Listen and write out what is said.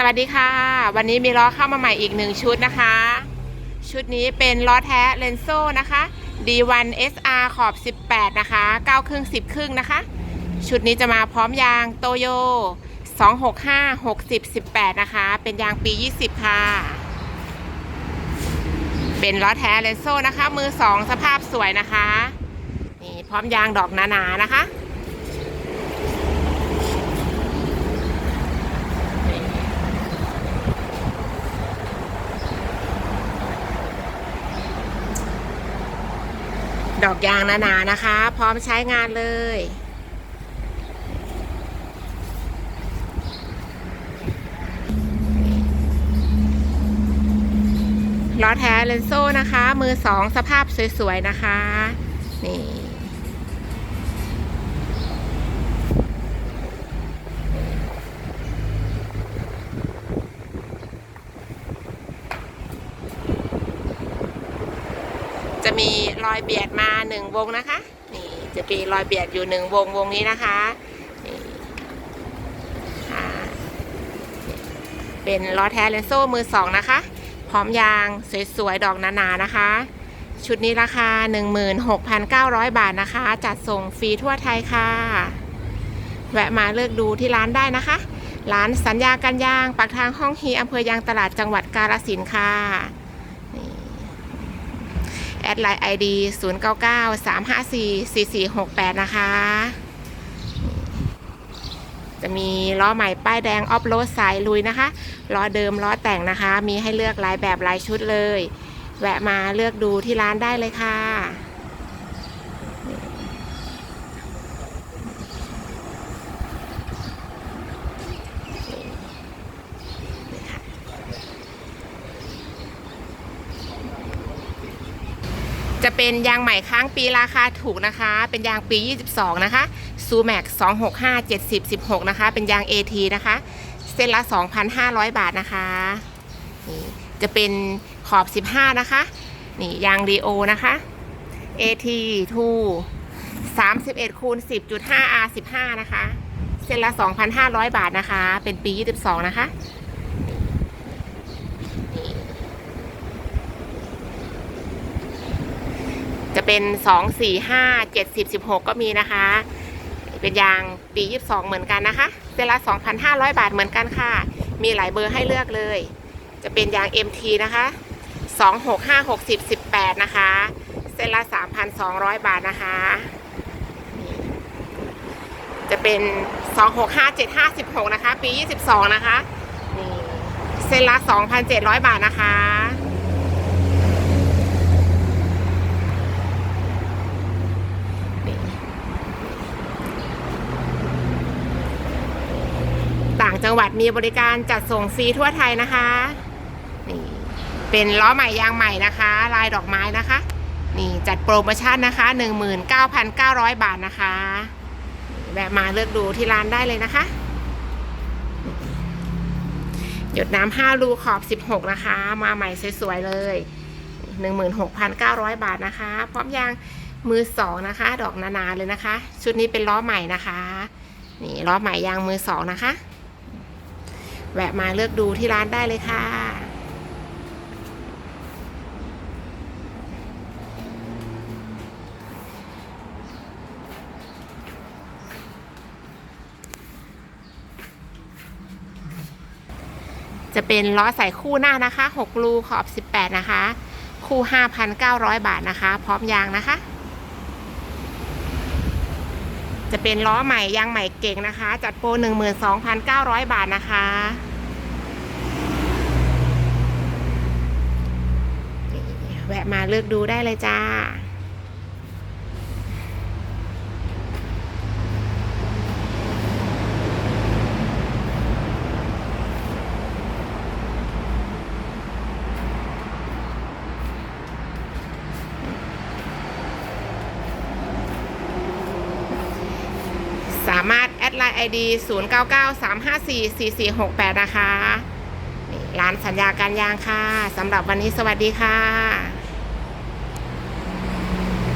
สวัสดีค่ะ วันนี้มีล้อเข้ามาใหม่อีกหนึ่งชุดนะคะ ชุดนี้เป็นล้อแท้เลนโซ่นะคะ D1 SR ขอบ 18 นะคะ9ครึ่ง10 ครึ่งนะคะ ชุดนี้จะมาพร้อมยางโตโย265 60 18 นะคะ เป็นยางปี 20 ค่ะ เป็นล้อแท้เลนโซ่นะคะ มือ 2 สภาพสวยนะคะ นี่พร้อมยางดอกหนาๆนะคะ ดอกยางหนาๆนะคะ พร้อมใช้งานเลย ล้อแท้เลนโซ่นะคะ มือสองสภาพสวยๆนะคะ นี่ จะมีรอยเบียดมาหนึ่งวงนะคะ นี่จะมีรอยเบียดอยู่หนึ่งวงวงนี้นะคะนี่เป็นล้อแท้เลนโซ่มือสองนะคะ พร้อมยางสวยๆดอกหนาๆนะคะ ชุดนี้ราคา 16,900 บาทนะคะ จัดส่งฟรีทั่วไทยค่ะ แวะมาเลือกดูที่ร้านได้นะคะ ร้านสัญญากันยางปากทางห้องฮีอำเภอยางตลาดจังหวัดกาฬสินค่ะ อดไลน์ ID 0 9 9 3 5 4 4 4 6 8นะคะ จะมีล้อใหม่ป้ายแดงออฟโรดสายลุยนะคะ ล้อเดิมล้อแต่งนะคะ มีให้เลือกหลายแบบหลายชุดเลย แวะมาเลือกดูที่ร้านได้เลยค่ะ จะเป็นยางใหม่ค้างปีราคาถูกนะคะ เป็นยางปี 22 นะคะซูแม็ก265 70 16 นะคะ เป็นยาง AT นะคะ เส้นละ 2,500 บาทนะคะนี่จะเป็นขอบ 15 นะคะ นี่ยางรีโอนะคะ AT 2 31คูณ10.5 R 15 นะคะ เส้นละ 2,500 บาทนะคะ เป็นปี 22 นะคะ จะ เป็น2 4 5 7 10 16ก็มีนะคะ เป็นยางปี22เหมือนกันนะคะเส้นละ2,500บาทเหมือนกันค่ะ มีหลายเบอร์ให้เลือกเลย จะเป็นยาง MT นะคะ26 5 60 18นะคะเส้นละ3,200บาทนะคะนี่จะเป็น26 5 7 5 16นะคะ ปี22นะคะนี่เส้นละ2,700บาทนะคะ ต่าง จังหวัดมีบริการจัดส่งฟรีทั่วไทยนะคะ นี่เป็นล้อใหม่ยางใหม่นะคะ ลายดอกไม้นะคะ นี่จัดโปรโมชั่นนะคะ 19,900 บาทนะคะแวะมาเลือกดูที่ร้านได้เลยนะคะ หยดน้ำ5รูขอบ 16 นะคะ มาใหม่สวยๆเลย 16,900 บาทนะคะ พร้อมยางมือสองนะคะ ดอกนานๆเลยนะคะ ชุดนี้เป็นล้อใหม่นะคะ นี่ล้อใหม่ยางมือสองนะคะ แวะมาเลือกดูที่ร้านได้เลยค่ะ จะเป็นล้อใส่คู่หน้านะคะ 6 รูขอบ 18 นะคะ คู่ 5,900 บาทนะคะ พร้อมยางนะคะจะเป็นล้อใหม่ยางใหม่เก่งนะคะ จัดโปร 12,900 บาทนะคะนี่แวะ มาเลือกดูได้เลยจ้า สามารถแอดไลน์ ID 0 9 9 3 5 4 4 4 6 8 นะคะนี่ร้านสัญญาการยางค่ะสำหรับวันนี้สวัสดีค่ะ